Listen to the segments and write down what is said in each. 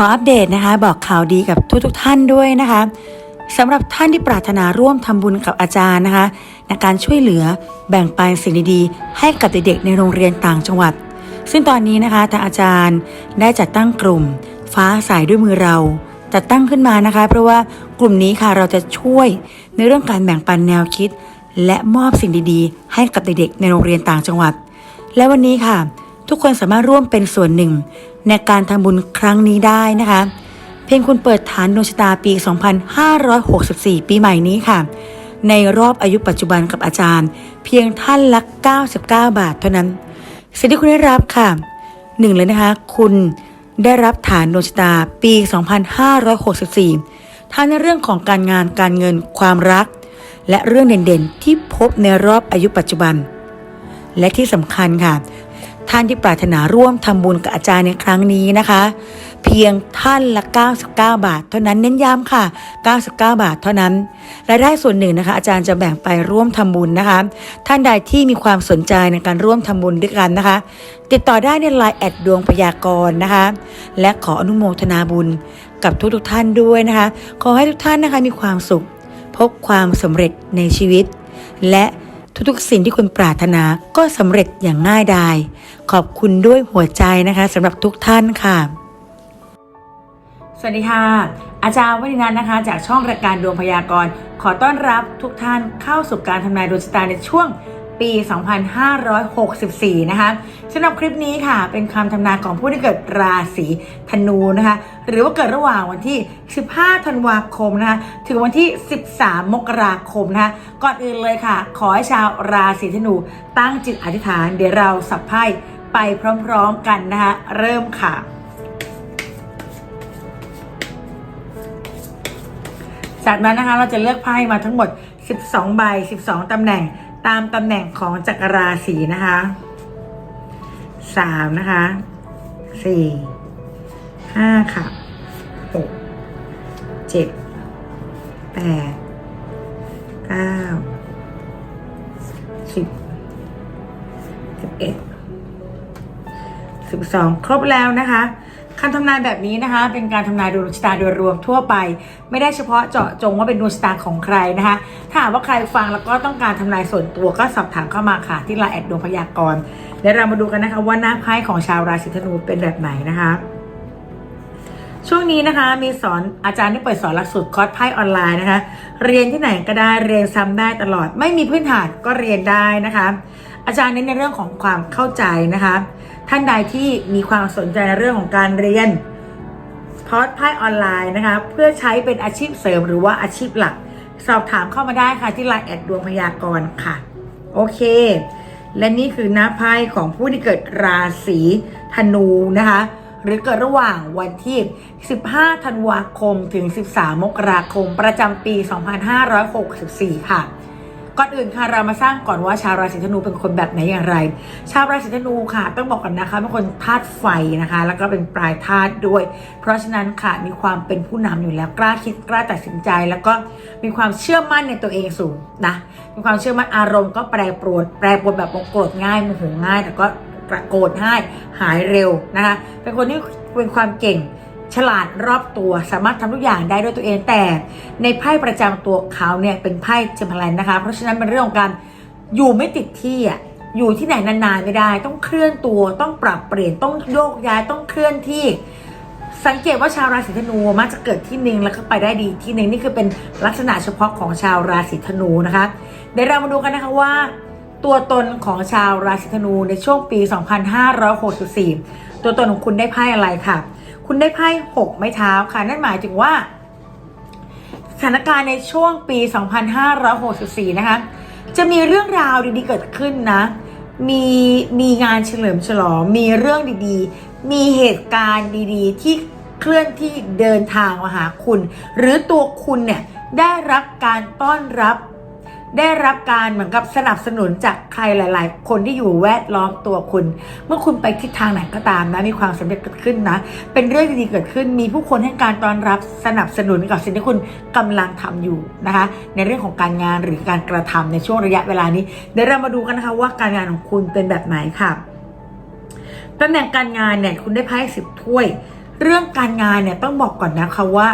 ขออัปเดตนะคะบอกข่าวดีกับทุกๆทท่านด้วยนะคะสำหรับท่านที่ปรารถนาร่วมทำบุญกับอาจารย์นะคะในการช่วยเหลือแบ่งปันสิ่งดีๆ ให้กับเด็กๆในโรงเรียนต่างจังหวัด ซึ่งตอนนี้นะคะทางอาจารย์ได้จัดตั้งกลุ่ม ฟ้าใสด้วยมือเราจัดตั้งขึ้นมานะคะ เพราะว่ากลุ่มนี้ค่ะเราจะช่วยในเรื่องการแบ่งปันแนวคิด และมอบสิ่งดีๆ ให้กับเด็กๆในโรงเรียนต่างจังหวัด และวันนี้ค่ะ ทุกคนสามารถร่วมเป็นส่วนหนึ่ง ในการทำบุญครั้งนี้ได้นะคะ เพียงคุณเปิดฐานดวงชะตาปี 2564 ปีใหม่นี้ค่ะ ในรอบอายุปัจจุบันกับอาจารย์ เพียงท่านละ 99 บาทเท่านั้น สิ่งที่คุณได้รับค่ะหนึ่งเลยนะคะ คุณได้รับฐานดวงชะตาปี 2564ทั้งในเรื่องของการงานการเงินความรัก และเรื่องเด่นๆ ที่พบในรอบอายุปัจจุบัน และที่สำคัญค่ะ ท่านที่ปรารถนาร่วมทำบุญกับอาจารย์ในครั้งนี้นะคะ เพียงท่านละ 99 บาท เท่านั้นเน้นย้ำค่ะ 99 บาทเท่านั้นรายได้ส่วนหนึ่งนะคะ อาจารย์จะแบ่งไปร่วมทำบุญนะคะ ท่านใดที่มีความสนใจในการร่วมทำบุญด้วยกันนะคะ ติดต่อได้ในไลน์แอดดวงพยากรณ์นะคะ และขออนุโมทนาบุญกับทุกๆท่านด้วยนะคะ ขอให้ทุกท่านนะคะมีความสุข พบความสำเร็จในชีวิต และ ทุกๆ สิ่งที่คุณปรารถนาก็สำเร็จอย่างง่ายดาย ขอบคุณด้วยหัวใจนะคะสำหรับทุกท่านค่ะ สวัสดีค่ะ อาจารย์วรินันท์นะคะ จากช่องรายการดวงพยากรณ์ขอต้อนรับทุกท่านเข้าสู่การทำนายดวงชะตาในช่วง ปี 2564 นะคะสำหรับคลิปนี้ค่ะ เป็นคำทำนายของผู้ที่เกิดราศีธนูนะคะ หรือว่าเกิดระหว่างวันที่ 15 ธันวาคมนะคะ ถึงวันที่ 13 มกราคมนะคะ ก่อนอื่นเลยค่ะ ขอให้ชาวราศีธนูตั้งจิตอธิษฐาน เดี๋ยวเราสับไพ่ไปพร้อมๆกันนะคะ เริ่มค่ะจากนั้นนะคะเราจะเลือกไพ่มาทั้งหมด 12 ใบ 12 ตำแหน่ง ตามตำแหน่งของจักรราศีนะคะ3นะคะ4 5ค่ะ6 7 8 9 10 11 12ครบแล้วนะคะ คำทำนายแบบนี้นะคะ เป็นการทำนายดวงชะตาโดยรวมทั่วไป ไม่ได้เฉพาะเจาะจงว่าเป็นดวงชะตาของใครนะคะ ถ้าหากว่าใครฟังแล้วก็ต้องการทำนายส่วนตัวก็สอบถามเข้ามาค่ะที่ไลน์แอดดวงพยากรณ์เดี๋ยวเรามาดูกันนะคะว่าหน้าไพ่ของชาวราศีธนูเป็นแบบไหนนะคะ ช่วงนี้นะคะมีสอนอาจารย์ได้เปิดสอนหลักสูตรคอร์สไพ่ออนไลน์นะคะ เรียนที่ไหนก็ได้เรียนซ้ำได้ตลอด ไม่มีพื้นฐานก็เรียนได้นะคะ อาจารย์เน้นในเรื่องของความเข้าใจนะคะ ท่านใดที่มีความสนใจในเรื่องของการเรียนคอร์สไพ่ออนไลน์นะคะ เพื่อใช้เป็นอาชีพเสริมหรือว่าอาชีพหลัก สอบถามเข้ามาได้ค่ะที่ไลน์แอดดวงพยากรณ์ค่ะ โอเค และนี่คือหน้าไพ่ของผู้ที่เกิดราศีธนูนะคะ หรือเกิดระหว่างวันที่ 15 ธันวาคม ถึง 13 มกราคม ประจำปี 2564 ค่ะ ก่อนอื่นค่ะเรามาสร้างก่อนว่าชาวราศีธนูเป็นคนแบบไหนอย่างไร ชาวราศีธนูค่ะ ต้องบอกกันนะคะเป็นคนธาตุไฟนะคะ แล้วก็เป็นปลายธาตุด้วย เพราะฉะนั้นค่ะมีความเป็นผู้นำอยู่แล้วกล้าคิดกล้าตัดสินใจ แล้วก็มีความเชื่อมั่นในตัวเองสูงนะมีความเชื่อมั่นอารมณ์ก็แปรปรวนแปรปรวนแบบโกรธง่ายโมโหง่ายแต่ก็ โกรธง่ายหายเร็วนะคะ เป็นคนที่เป็นความเก่งฉลาดรอบตัวสามารถทำทุกอย่างได้ด้วยตัวเองแต่ในไพ่ประจำตัวเขาเนี่ยเป็นไพ่เจมพลันนะคะ เพราะฉะนั้นเป็นเรื่องของการอยู่ไม่ติดที่อะอยู่ที่ไหนนานๆไม่ได้ ต้องเคลื่อนตัวต้องปรับเปลี่ยนต้องโยกย้ายต้องเคลื่อนที่ สังเกตว่าชาวราศีธนูมักจะเกิดที่หนึ่งแล้วก็ไปได้ดีที่หนึ่งนี่คือเป็นลักษณะเฉพาะของชาวราศีธนูนะคะเดี๋ยวเรามาดูกันนะคะว่า ตัวตนของชาวราศีธนูในช่วงปี 2564 ตัวตนของคุณได้ไพ่อะไรค่ะ คุณได้ไพ่หกไม้เท้าค่ะ นั่นหมายถึงว่า สถานการณ์ในช่วงปี 2564 นะคะ จะมีเรื่องราวดีๆเกิดขึ้นนะ มีมีงานเฉลิมฉลอง มีเรื่องดีๆ มีเหตุการณ์ดีๆ ที่เคลื่อนที่เดินทางมาหาคุณ หรือตัวคุณเนี่ยได้รับการต้อนรับ ได้รับการเหมือนกับสนับสนุนจากใครหลาย ๆ คนที่อยู่แวดล้อมตัวคุณ เมื่อคุณไปทิศทางไหนก็ตามนะมีความสำเร็จเกิดขึ้นนะ เป็นเรื่องดีๆเกิดขึ้น มีผู้คนให้การต้อนรับสนับสนุนกับสิ่งที่คุณกำลังทำอยู่นะคะ ในเรื่องของการงานหรือการกระทำในช่วงระยะเวลานี้เดี๋ยวเรามาดูกันนะคะว่าการงานของคุณเป็นแบบไหนค่ะตำแหน่งการงานเนี่ยคุณได้ไพ่สิบถ้วย เรื่องการงานเนี่ยต้องบอกก่อนนะคะว่า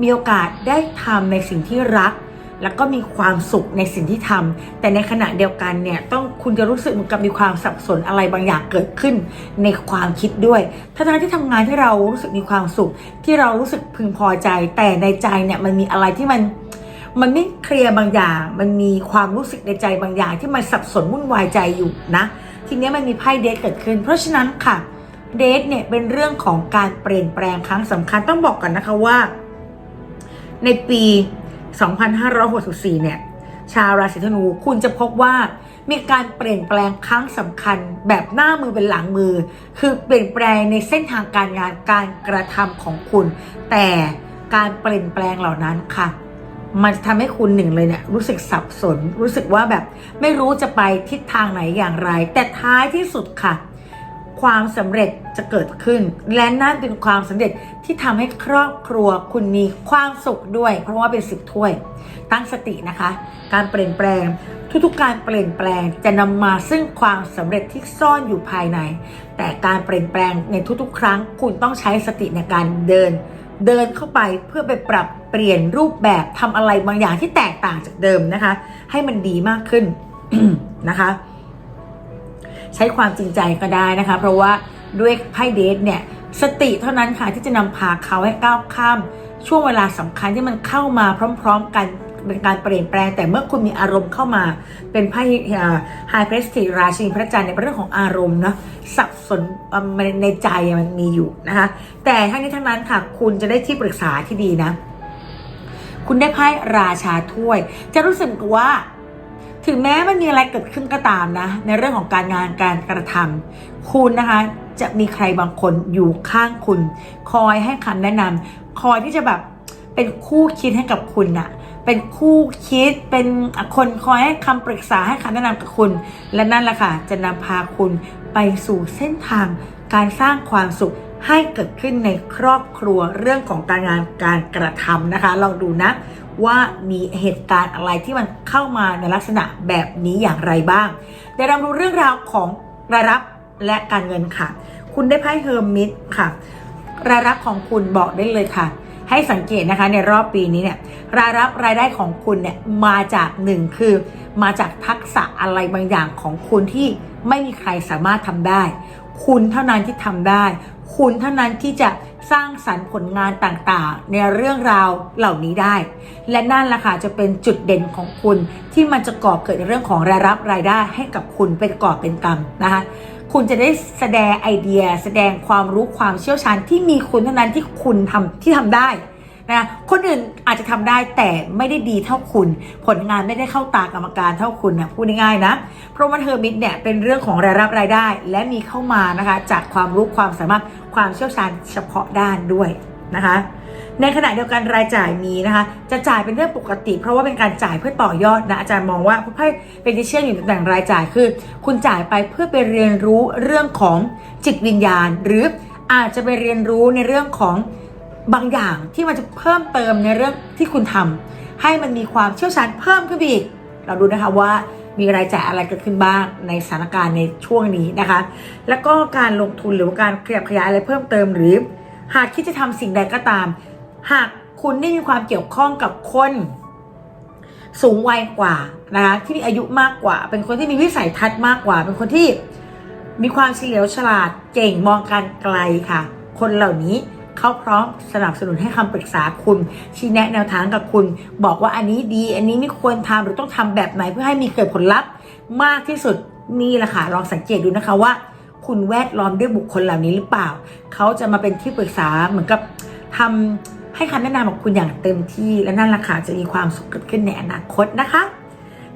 มีโอกาสได้ทำในสิ่งที่รัก แล้วก็มีความสุขในสิ่งที่ทำแต่ในขณะเดียวกันเนี่ยต้องคุณจะรู้สึกเหมือนกับมีความสับสนอะไรบางอย่างเกิดขึ้นในความคิดด้วยทั้งที่ทำงานที่เรารู้สึกมีความสุข ที่เรารู้สึกพึงพอใจ แต่ในใจเนี่ยมันมีอะไรที่มันมันไม่เคลียร์บางอย่าง มันมีความรู้สึกในใจบางอย่าง ที่มันสับสนวุ่นวายใจอยู่นะ ทีนี้มันมีไพ่เดทเกิดขึ้น เพราะฉะนั้นค่ะเดทเนี่ยเป็นเรื่องของการเปลี่ยนแปลงครั้งสำคัญต้องบอกก่อนนะคะว่า ในปี 2564 เนี่ย ชาวราศีธนูคุณจะพบว่ามีการเปลี่ยนแปลงครั้งสำคัญแบบหน้ามือเป็นหลังมือ คือเปลี่ยนแปลงในเส้นทางการงานการกระทำของคุณ แต่การเปลี่ยนแปลงเหล่านั้นค่ะ มันจะทำให้คุณหนึ่งเลยเนี่ยรู้สึกสับสน รู้สึกว่าแบบไม่รู้จะไปทิศทางไหนอย่างไร แต่ท้ายที่สุดค่ะ ความสำเร็จจะเกิดขึ้น และนั่นเป็นความสำเร็จที่ทำให้ครอบครัวคุณมีความสุขด้วย เพราะว่าเป็นสิบถ้วย ตั้งสตินะคะ การเปลี่ยนแปลง ทุกๆการเปลี่ยนแปลงจะนำมาซึ่งความสำเร็จที่ซ่อนอยู่ภายใน แต่การเปลี่ยนแปลงในทุกๆ ครั้ง คุณต้องใช้สติในการเดิน เดินเข้าไปเพื่อไปปรับเปลี่ยนรูปแบบทำอะไรบางอย่างที่แตกต่างจากเดิมนะคะ ให้มันดีมากขึ้นนะคะ ใช้ความจริงใจก็ได้นะคะ เพราะว่าด้วยไพ่เดทเนี่ยสติเท่านั้นค่ะที่จะนำพาเขาให้ก้าวข้าม ช่วงเวลาสำคัญที่มันเข้ามาพร้อม ๆ กันเป็นการเปลี่ยนแปลงแต่เมื่อคุณมีอารมณ์เข้ามาเป็นไพ่ไฮเพรสติราชินีพระจันทร์ในเรื่องของอารมณ์เนาะสับสนในใจมันมีอยู่นะคะแต่ทั้งนี้ทั้งนั้นค่ะคุณจะได้ที่ปรึกษาที่ดีนะ คุณได้ไพ่ราชาถ้วย จะรู้สึกว่า ถึงแม้มันมีอะไรเกิดขึ้นก็ตามนะ ในเรื่องของการงานการกระทำคุณนะคะจะมีใครบางคนอยู่ข้างคุณ คอยให้คำแนะนำคอยที่จะแบบเป็นคู่คิดให้กับคุณน่ะเป็นคู่คิดเป็นคนคอยให้คำปรึกษาให้คำแนะนำกับคุณ และนั่นแหละค่ะจะนำพาคุณไปสู่เส้นทางการสร้างความสุขให้เกิดขึ้นในครอบครัวเรื่องของการงานการกระทำนะคะลองดูนะ ว่ามีเหตุการณ์อะไรที่มันเข้ามาในลักษณะแบบนี้อย่างไรบ้างเดี๋ยวเราดูเรื่องราวของรายรับและการเงินค่ะ คุณได้ไพ่เฮอร์มิตค่ะ รายรับของคุณบอกได้เลยค่ะ ให้สังเกตนะคะในรอบปีนี้เนี่ยรายรับรายได้ของคุณเนี่ยมาจากหนึ่งคือ มาจากทักษะอะไรบางอย่างของคุณที่ไม่มีใครสามารถทำได้ คุณเท่านั้นที่ทำได้ คุณเท่านั้นที่จะสร้างสรรค์ผลงานต่างๆ ในเรื่องราวเหล่านี้ได้ และนั่นแหละค่ะจะเป็นจุดเด่นของคุณที่มันจะก่อเกิดเรื่องของรายรับรายได้ให้กับคุณเป็นก่อเป็นกรรมนะคะคุณจะได้แสดงไอเดีย แสดงความรู้ความเชี่ยวชาญที่มีคุณเท่านั้นที่คุณทำที่ทำได้ นะคนอื่นอาจจะทำได้แต่ไม่ได้ดีเท่าคุณ ผลงานไม่ได้เข้าตากรรมการเท่าคุณนะพูดง่ายๆนะ เพราะว่าเทอร์มิตเนี่ยเป็นเรื่องของรายรับรายได้ และมีเข้ามานะคะจากความรู้ความสามารถความเชี่ยวชาญเฉพาะด้านด้วยนะคะในขณะเดียวกันรายจ่ายมีนะคะ จะจ่ายเป็นเรื่องปกติ เพราะว่าเป็นการจ่ายเพื่อต่อยอดนะอาจารย์มองว่าไพ่เป็นที่เชื่ออยู่ในตำแหน่งรายจ่ายคือ คุณจ่ายไปเพื่อไปเรียนรู้เรื่องของจิตวิญญาณ หรืออาจจะไปเรียนรู้ในเรื่องของ บางอย่างที่มันจะเพิ่มเติมในเรื่องที่คุณทำให้มันมีความเชี่ยวชาญเพิ่มขึ้นอีก เราดูนะคะว่ามีรายจ่ายอะไรเกิดขึ้นบ้างในสถานการณ์ในช่วงนี้นะคะ แล้วก็การลงทุนหรือว่าการขยับขยายอะไรเพิ่มเติมหรือ หากคิดจะทำสิ่งใดก็ตาม หากคุณได้มีความเกี่ยวข้องกับคนสูงวัยกว่านะคะที่มีอายุมากกว่า เป็นคนที่มีวิสัยทัศน์มากกว่า เป็นคนที่มีความเฉลียวฉลาดเก่งมองการไกลค่ะ คนเหล่านี้ เขาพร้อมสนับสนุนให้คำปรึกษาคุณชี้แนะแนวทางกับคุณ บอกว่าอันนี้ดี อันนี้ไม่ควรทำหรือต้องทำแบบไหนเพื่อให้มีเกิดผลลัพธ์มากที่สุดนี่แหละค่ะลองสังเกตดูนะคะว่า คุณแวดล้อมด้วยบุคคลเหล่านี้หรือเปล่า เขาจะมาเป็นที่ปรึกษาเหมือนกับทำให้คำแนะนำกับคุณอย่างเต็มที่และนั่นแหละค่ะจะมีความสุขเกิดขึ้นในอนาคตนะคะ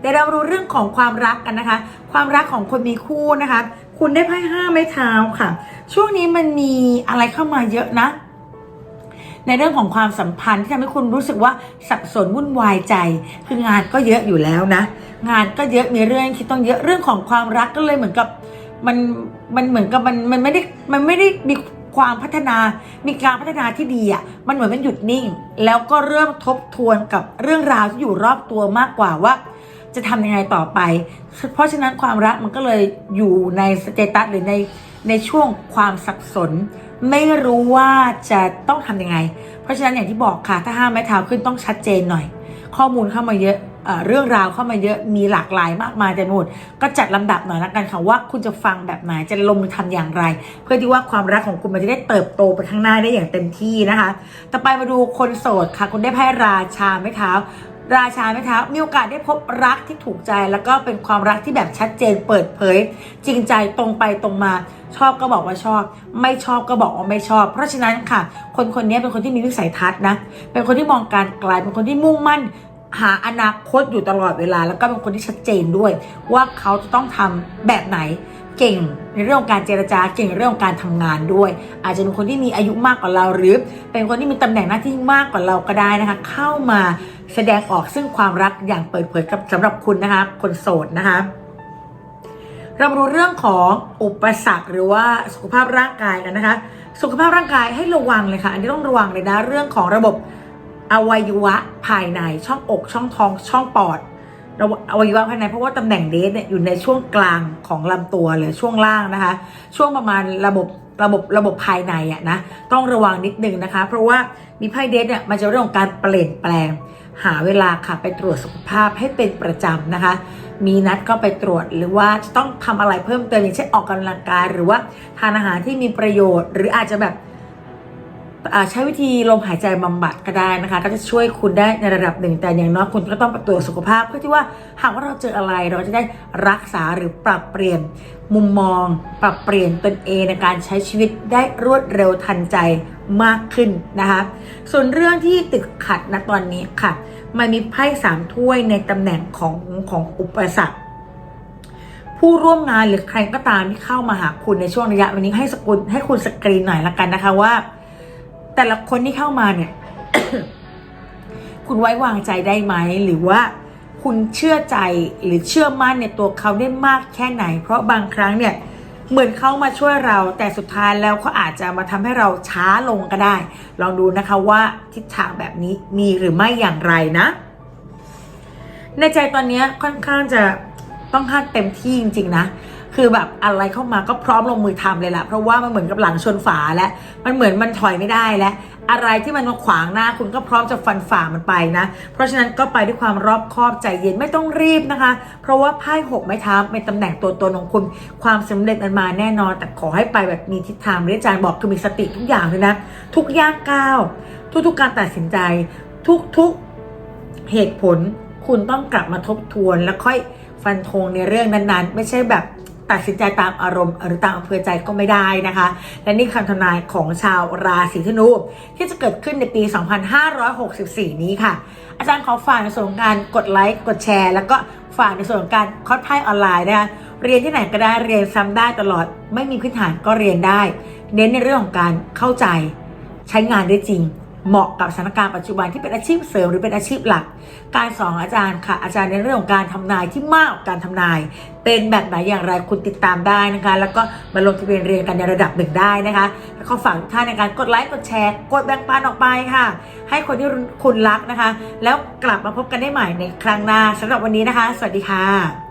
เดี๋ยวเรารู้เรื่องของความรักกันนะคะ ความรักของคนมีคู่นะคะ คุณได้ไพ่ห้าไม้เท้าค่ะ ช่วงนี้มันมีอะไรเข้ามาเยอะนะ ในเรื่องของความสัมพันธ์ที่ทำให้คุณรู้สึกว่าสับสนวุ่นวายใจ คืองานก็เยอะอยู่แล้วนะ งานก็เยอะมีเรื่องที่ต้องเยอะเรื่องของความรักก็เลยเหมือนกับมันมันเหมือนกับมันมันไม่ได้มันไม่ได้มีความพัฒนา มีการพัฒนาที่ดีอะ มันเหมือนมันหยุดนิ่ง แล้วก็เริ่มทบทวนกับเรื่องราวที่อยู่รอบตัวมากกว่าว่า จะทำยังไงต่อไป เพราะฉะนั้นความรักมันก็เลยอยู่ในสเตตัสหรือใน ในช่วงความสับสน ไม่รู้ว่าจะต้องทำยังไง เพราะฉะนั้นอย่างที่บอกค่ะ ถ้าห้ามไม้เท้าขึ้นต้องชัดเจนหน่อย ข้อมูลเข้ามาเยอะเรื่องราวเข้ามาเยอะมีหลากหลายมากมายแต่หมดก็จัดลำดับหน่อยละกันค่ะว่าคุณจะฟังแบบไหนจะลงมือทำอย่างไร เพื่อที่ว่าความรักของคุณมันจะได้เติบโตไปข้างหน้าได้อย่างเต็มที่นะคะ ต่อไปมาดูคนโสดค่ะ คุณได้ไพ่ราชาไม้เท้า ราชาไม้เท้ามีโอกาสได้พบรักที่ถูกใจแล้วก็เป็นความรักที่แบบชัดเจนเปิดเผย จริงใจตรงไปตรงมา ชอบก็บอกว่าชอบ ไม่ชอบก็บอกว่าไม่ชอบ เพราะฉะนั้นค่ะ คนคนนี้เป็นคนที่มีวิสัยทัศน์นะเป็นคนที่มองการไกลเป็นคนที่มุ่งมั่นหาอนาคตอยู่ตลอดเวลา แล้วก็เป็นคนที่ชัดเจนด้วย ว่าเขาจะต้องทำแบบไหนเก่งในเรื่องของการเจรจาเก่งเรื่องของการทำงานด้วย อาจจะเป็นคนที่มีอายุมากกว่าเราหรือ เป็นคนที่มีตำแหน่งหน้าที่มากกว่าเราก็ได้นะคะ เข้ามา แสดงออกซึ่งความรักอย่างเปิดเผยกับสำหรับคุณนะคะ คนโสดนะคะ เรามาดูเรื่องของอุปสรรคหรือว่าสุขภาพร่างกายกันนะคะ สุขภาพร่างกายให้ระวังเลยค่ะ อันนี้ต้องระวังเลยนะเรื่องของระบบอวัยวะภายในช่องอกช่องท้องช่องปอดระบบอวัยวะภายในเพราะว่าตำแหน่งเดสเนี่ยอยู่ในช่วงกลางของลำตัวหรือช่วงล่างนะคะ ช่วงประมาณระบบระบบระบบภายในอะนะต้องระวังนิดนึงนะคะ เพราะว่ามีไพ่เดสเนี่ยมันจะเรื่องของการเปลี่ยนแปลง หาเวลาค่ะไปตรวจสุขภาพให้เป็นประจำนะคะ มีนัดก็ไปตรวจหรือว่าจะต้องทำอะไรเพิ่มเติมอย่างเช่นออกกำลังกายหรือว่าทานอาหารที่มีประโยชน์ หรืออาจจะแบบใช้วิธีลมหายใจบำบัดก็ได้นะคะ ก็จะช่วยคุณได้ในระดับหนึ่ง แต่อย่างน้อยคุณก็ต้องไปตรวจสุขภาพเพื่อที่ว่าหากว่าเราเจออะไรเราจะได้รักษาหรือปรับเปลี่ยนมุมมอง ปรับเปลี่ยนตนเองในการใช้ชีวิตได้รวดเร็วทันใจ มากขึ้นนะคะ ส่วนเรื่องที่ติดขัดนะตอนนี้ค่ะ มันมีไพ่สามถ้วยในตำแหน่งของของอุปสรรคผู้ร่วมงานหรือใครก็ตามที่เข้ามาหาคุณในช่วงระยะวันนี้ให้สกุลให้คุณสกรีนหน่อยละกันนะคะว่า แต่ละคนที่เข้ามาเนี่ย คุณไว้วางใจได้ไหมหรือว่าคุณเชื่อใจหรือเชื่อมั่นในตัวเขาได้มากแค่ไหน เพราะบางครั้งเนี่ย เหมือนเข้ามาช่วยเรา แต่สุดท้ายแล้วเขาอาจจะมาทำให้เราช้าลงก็ได้ ลองดูนะคะว่าทิศทางแบบนี้มีหรือไม่อย่างไรนะ ในใจตอนนี้ค่อนข้างจะต้องห้างเต็มที่จริง ๆ นะ คือแบบอะไรเข้ามาก็พร้อมลงมือทำเลยแหละเพราะว่ามันเหมือนกับหลังชนฝาแล้วมันเหมือนมันถอยไม่ได้แล้วอะไรที่มันมาขวางหน้าคุณก็พร้อมจะฟันฝ่ามันไปนะ เพราะฉะนั้นก็ไปด้วยความรอบคอบใจเย็นไม่ต้องรีบนะคะ เพราะว่าไพ่หกไม้เท้าเป็นตำแหน่งตัวตนของคุณ ความสำเร็จมันมาแน่นอน แต่ขอให้ไปแบบมีทิศทางที่อาจารย์บอกคือมีสติทุกอย่างเลยนะ ทุกย่างก้าวทุกๆการตัดสินใจ ทุกๆเหตุผล คุณต้องกลับมาทบทวนแล้วค่อยฟันธงในเรื่องนั้นๆ ไม่ใช่แบบ ตัดสินใจตามอารมณ์หรือตามอำเภอใจก็ไม่ได้นะคะ และนี่คำทำนายของชาวราศีธนูที่จะเกิดขึ้นในปี 2564 นี้ค่ะ อาจารย์ขอฝากในส่วนของการกดไลค์กดแชร์ แล้วก็ฝากในส่วนของการคอร์สไพ่ออนไลน์นะคะเรียนที่ไหนก็ได้เรียนซ้ำได้ตลอด ไม่มีพื้นฐานก็เรียนได้ เน้นในเรื่องของการเข้าใจ ใช้งานได้จริง เหมาะกับสถานการณ์ปัจจุบันที่เป็นอาชีพเสริมหรือเป็นอาชีพหลัก การสอนอาจารย์ค่ะ อาจารย์ในเรื่องของการทำนายที่มากกว่าการทำนาย เป็นแบบไหนอย่างไรคุณติดตามได้นะคะ แล้วก็มาลงทะเบียนเรียนกันในระดับหนึ่งได้นะคะ แล้วก็ฝากทุกท่านในการกดไลค์กดแชร์กดแบ่งปันออกไปค่ะ ให้คนที่คุณรักนะคะ แล้วกลับมาพบกันได้ใหม่ในครั้งหน้าสำหรับวันนี้นะคะ สวัสดีค่ะ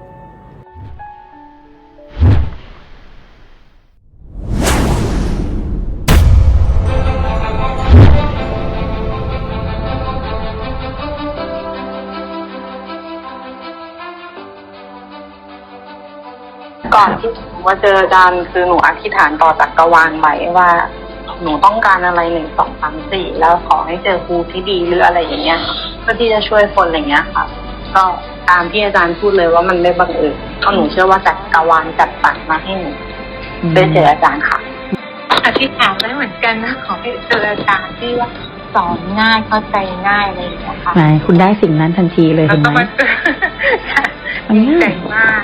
ก่อนที่หนูมาเจออาจารย์คือหนูอธิษฐานต่อจักรวาลไว้ว่า หนูต้องการอะไรหนึ่งสองสามสี่แล้วขอให้เจอครูที่ดีหรืออะไรอย่างเงี้ยเพื่อที่จะช่วยคนอะไรเงี้ยค่ะ ก็ตามที่อาจารย์พูดเลยว่ามันไม่บังเอิญเพราะหนูเชื่อว่าจักรวาลจัดสรรมาให้หนูได้เจออาจารย์ค่ะอธิษฐานไว้เหมือนกันนะขอให้เจออาจารย์ที่ว่าสอนง่ายเข้าใจง่ายอะไรอย่างเงี้ยค่ะ ไหนคุณได้สิ่งนั้นทันทีเลยแล้วเห็นก็ไหม มาเจอมันดีง่าใจยมาก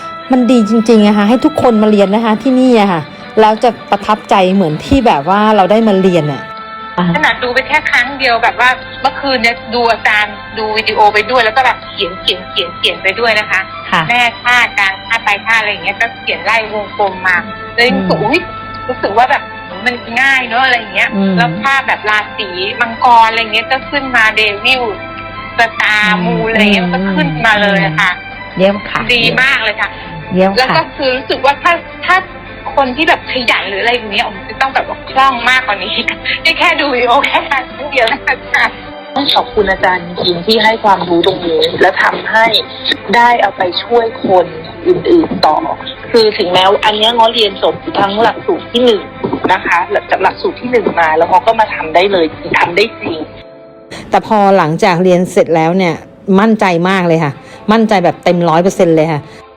มันดีจริงๆอะค่ะให้ทุกคนมาเรียนนะคะที่นี่อะค่ะแล้วจะประทับใจเหมือนที่แบบว่าเราได้มาเรียนอะขนาดดูไปแค่ครั้งเดียวแบบว่าเมื่อคืนเนี่ยดูอาจารย์ดูวิดีโอไปด้วย แล้วก็แบบเขียนเขียนเขียนเขียนไปด้วยนะคะค่ะแม่ท่ากลางท่าไปท่าอะไรอย่างเงี้ยก็เขียนไล่วงกลมมาเลยรู้สึกอุ๊ยรู้สึกว่าแบบมันง่ายเนอะอะไรอย่างเงี้ยอืมแล้วภาพแบบราศีมังกรอะไรเงี้ยก็ขึ้นมาเดวิลสตาร์มูอะไรเงี้ยมันก็ขึ้นมาเลยอะค่ะเยี่ยมค่ะดีมากเลยค่ะ เยี่ยมแล้วค่ะ ก็คือรู้สึกว่าถ้าถ้าคนที่แบบขยันหรืออะไรอย่างเงี้ยผมจะต้องแบบว่าคล่องมากกว่านี้นี่แค่ดูวิดีโอแค่ครั้งเดียวนะคะ ต้องขอบคุณอาจารย์จริงๆที่ให้ความรู้ตรงนี้ และทำให้ได้เอาไปช่วยคนอื่นๆต่อ คือถึงแม้ว่าอันเนี้ยง้อเรียนจบทั้งหลักสูตรที่หนึ่งนะคะหลังจากหลักสูตรที่หนึ่งมา แล้วง้อก็มาทำได้เลยทำได้จริง แต่พอหลังจากเรียนเสร็จแล้วเนี่ยมั่นใจมากเลยค่ะ มั่นใจแบบเต็มร้อยเปอร์เซ็นเลยค่ะ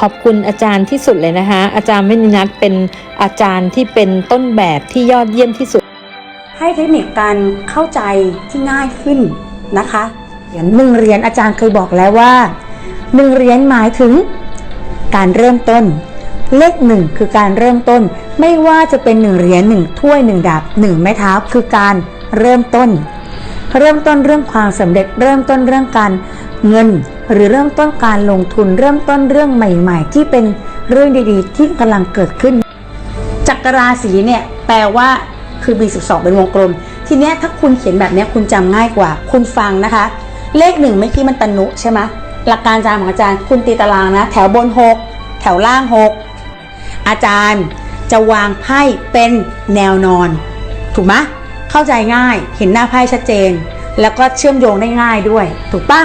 ขอบคุณอาจารย์ที่สุดเลยนะคะ อาจารย์วณินัทเป็นอาจารย์ที่เป็นต้นแบบที่ยอดเยี่ยมที่สุด ให้เทคนิคการเข้าใจที่ง่ายขึ้นนะคะอย่างหนึ่งเหรียญอาจารย์เคยบอกแล้วว่าหนึ่งเหรียญหมายถึงการเริ่มต้น เลขหนึ่งคือการเริ่มต้น ไม่ว่าจะเป็นหนึ่งเหรียญหนึ่งถ้วยหนึ่งดาบหนึ่งไม้เท้าคือการเริ่มต้น เริ่มต้นเรื่องความสำเร็จเริ่มต้นเรื่องการ เงินหรือเริ่มต้นการลงทุนเริ่มต้นเรื่องใหม่ ๆ ที่เป็นเรื่องดีๆ ที่กำลังเกิดขึ้น จักรราศีเนี่ยแปลว่าคือ B12 เป็นวงกลม ทีเนี้ยถ้าคุณเขียนแบบเนี้ยคุณจำง่ายกว่า คุณฟังนะคะ เลขหนึ่งเมื่อกี้มันตนุใช่ไหมหลักการจารของอาจารย์คุณตีตารางนะ แถวบน 6 แถวล่าง 6 อาจารย์จะวางไพ่เป็นแนวนอน ถูกไหมเข้าใจง่าย เห็นหน้าไพ่ชัดเจน แล้วก็เชื่อมโยงได้ง่ายด้วย ถูกปะ